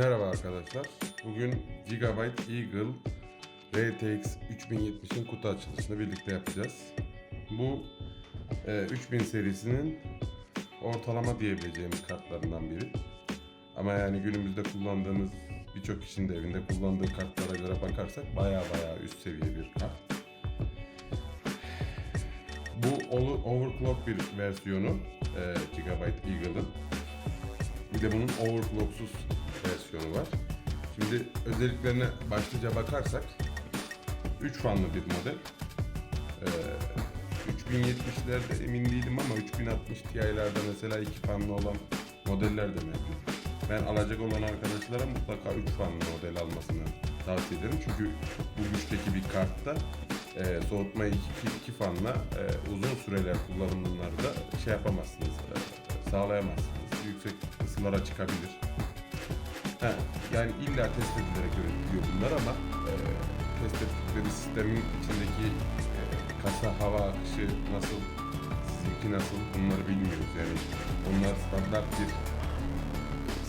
Merhaba arkadaşlar. Bugün Gigabyte Eagle RTX 3070'in kutu açılışını birlikte yapacağız. Bu e, 3000 serisinin ortalama diyebileceğimiz kartlarından biri. Ama yani günümüzde kullandığımız birçok kişinin de evinde kullandığı kartlara göre bakarsak baya baya üst seviye bir kart. Bu overclock bir versiyonu e, Gigabyte Eagle'ın. Bir de bunun overclocksuz versiyonu var. Şimdi özelliklerine başlıca bakarsak 3 fanlı bir model. Ee, 3070'lerde emin değilim ama 3060 Ti'lerde mesela 2 fanlı olan modeller de mevcut. Ben alacak olan arkadaşlara mutlaka 3 fanlı model almasını tavsiye ederim. Çünkü bu güçteki bir kartta e, soğutmayı 2 fanla e, uzun süreler kullanımlarda şey yapamazsınız, e, sağlayamazsınız. Yüksek ısılara çıkabilir. Ha, yani illa test edilerek üretiliyor bunlar ama e, test ettikleri sistemin içindeki e, kasa hava akışı nasıl, sizinki nasıl bunları bilmiyoruz. Yani onlar standart bir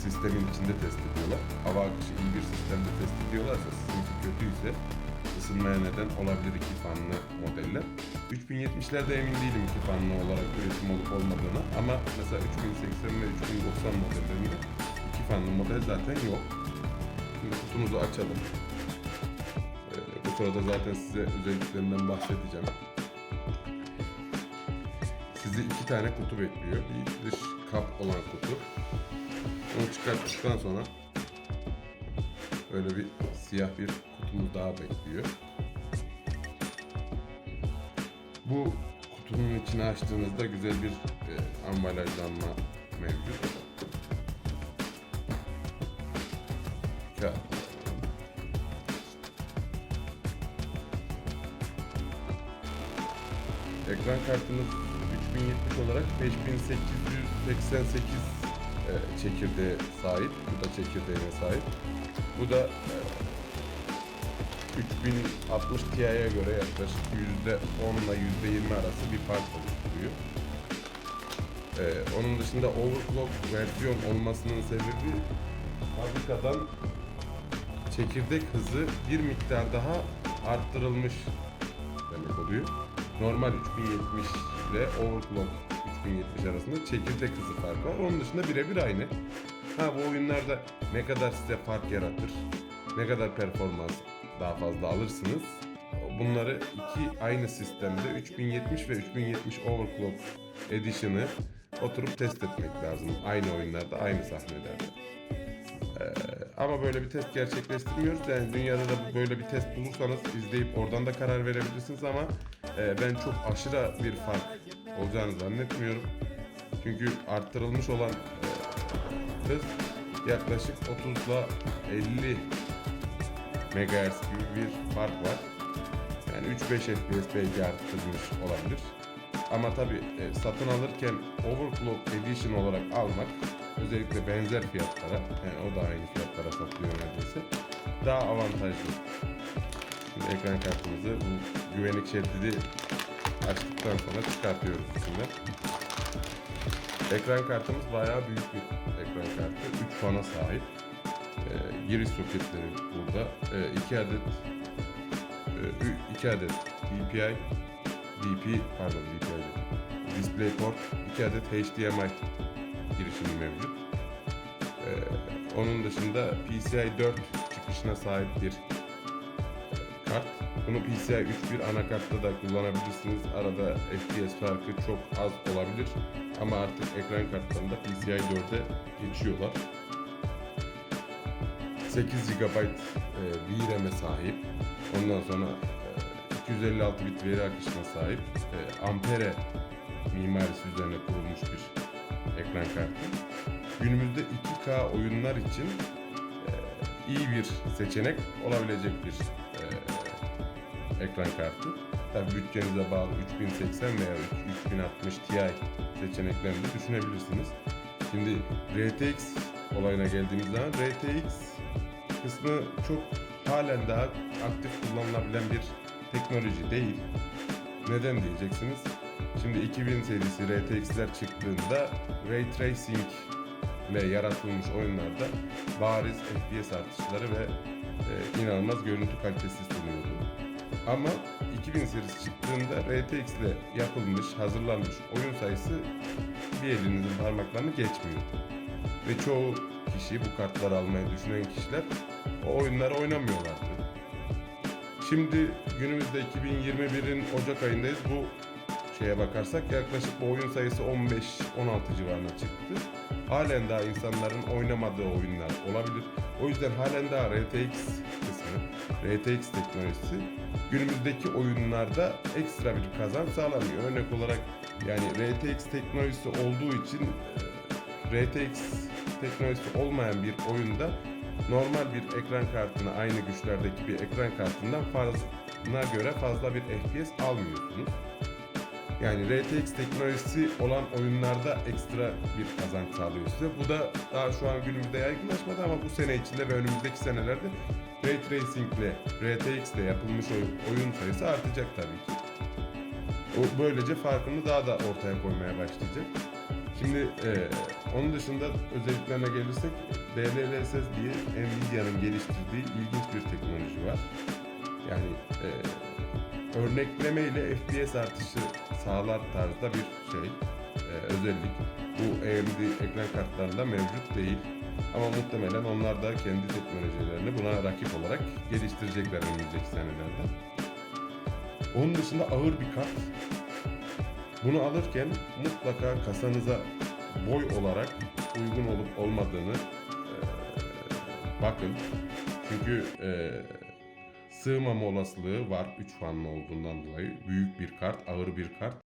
sistemin içinde test ediyorlar. Hava akışı iyi bir sistemde test ediyorlarsa sizinki kötüyse ısınmaya neden olabilir iki fanlı modeller. 3070'lerde emin değilim iki fanlı olarak üretim olup olmadığına ama mesela 3080 ve 3090 modellerinde fanlı model zaten yok. Şimdi kutumuzu açalım. Ee, bu sırada zaten size özelliklerinden bahsedeceğim. Sizi iki tane kutu bekliyor. Bir dış kap olan kutu. Onu çıkarttıktan sonra böyle bir siyah bir kutumuz daha bekliyor. Bu kutunun içini açtığınızda güzel bir e, ambalajlanma mevcut. Kağıt. Ekran kartımız 3070 olarak 5888 e, çekirdeğe sahip. Bu da çekirdeğine sahip. Bu da e, 3060 Ti'ye göre yaklaşık %10 ile %20 arası bir fark oluşturuyor. E, onun dışında overclock versiyon olmasının sebebi fabrikadan çekirdek hızı bir miktar daha arttırılmış demek oluyor. Normal 3070 ile overclock 3070 arasında çekirdek hızı farkı var. Onun dışında birebir aynı. Ha bu oyunlarda ne kadar size fark yaratır, ne kadar performans daha fazla alırsınız. Bunları iki aynı sistemde 3070 ve 3070 Overclock Edition'ı oturup test etmek lazım. Aynı oyunlarda, aynı sahnelerde. Ee, ama böyle bir test gerçekleştirmiyoruz. Yani dünyada da böyle bir test bulursanız izleyip oradan da karar verebilirsiniz ama e, ben çok aşırı bir fark olacağını zannetmiyorum. Çünkü arttırılmış olan e, hız yaklaşık 30 ile 50 MHz gibi bir fark var. Yani 3-5 FPS belki arttırılmış olabilir. Ama tabi e, satın alırken Overclock Edition olarak almak özellikle benzer fiyatlara yani o da aynı fiyatlara satılıyor neredeyse daha avantajlı. Şimdi ekran kartımızı bu güvenlik şeridi açtıktan sonra çıkartıyoruz içinden. Ekran kartımız bayağı büyük bir ekran kartı. 3 fana sahip. Ee, giriş soketleri burada. 2 adet 2 adet DPI DP pardon değil. DisplayPort 2 adet HDMI girişimi mevcut. Ee, onun dışında PCI 4 çıkışına sahip bir kart. Bunu PCI 3.1 anakartta da kullanabilirsiniz. Arada FPS farkı çok az olabilir. Ama artık ekran kartlarında PCI 4'e geçiyorlar. 8 GB e, VRAM'e sahip. Ondan sonra e, 256 bit veri akışına sahip. E, Ampere mimarisi üzerine kurulmuş bir ekran kartı. Günümüzde 2K oyunlar için e, iyi bir seçenek olabilecek bir e, ekran kartı. Tabi bütçenize bağlı 3080 veya 3060 Ti seçeneklerini de düşünebilirsiniz. Şimdi RTX olayına geldiğimiz zaman RTX kısmı çok halen daha aktif kullanılabilen bir teknoloji değil. Neden diyeceksiniz? Şimdi 2000 serisi RTX'ler çıktığında Ray Tracing ile yaratılmış oyunlarda bariz FPS artışları ve e, inanılmaz görüntü kalitesi sunuyordu. Ama 2000 serisi çıktığında RTX ile yapılmış, hazırlanmış oyun sayısı bir elinizin parmaklarını geçmiyor. Ve çoğu kişi bu kartları almayı düşünen kişiler o oyunları oynamıyorlardı. Şimdi günümüzde 2021'in Ocak ayındayız. Bu şeye bakarsak yaklaşık bu oyun sayısı 15-16 civarına çıktı. Halen daha insanların oynamadığı oyunlar olabilir. O yüzden halen daha RTX kısmı, RTX teknolojisi günümüzdeki oyunlarda ekstra bir kazanç sağlamıyor. Örnek olarak yani RTX teknolojisi olduğu için e, RTX teknolojisi olmayan bir oyunda normal bir ekran kartına aynı güçlerdeki bir ekran kartından fazla göre fazla bir FPS almıyorsunuz. Yani RTX teknolojisi olan oyunlarda ekstra bir kazanç sağlıyor size. Bu da daha şu an günümüzde yaygınlaşmadı ama bu sene içinde ve önümüzdeki senelerde Ray Tracing ile RTX ile yapılmış oyun, oyun sayısı artacak tabii ki. O böylece farkını daha da ortaya koymaya başlayacak. Şimdi eee, onun dışında özelliklerine gelirsek DLSS diye Nvidia'nın geliştirdiği ilginç bir teknoloji var. Yani eee örnekleme ile FPS artışı sağlar tarzda bir şey, eee, özellik. Bu AMD ekran kartlarında mevcut değil. Ama muhtemelen onlar da kendi teknolojilerini buna rakip olarak geliştirecekler önümüzdeki senelerde. Onun dışında ağır bir kart. Bunu alırken mutlaka kasanıza boy olarak uygun olup olmadığını eee, bakın. Çünkü eee sığmama olasılığı var 3 fanlı olduğundan dolayı. Büyük bir kart, ağır bir kart.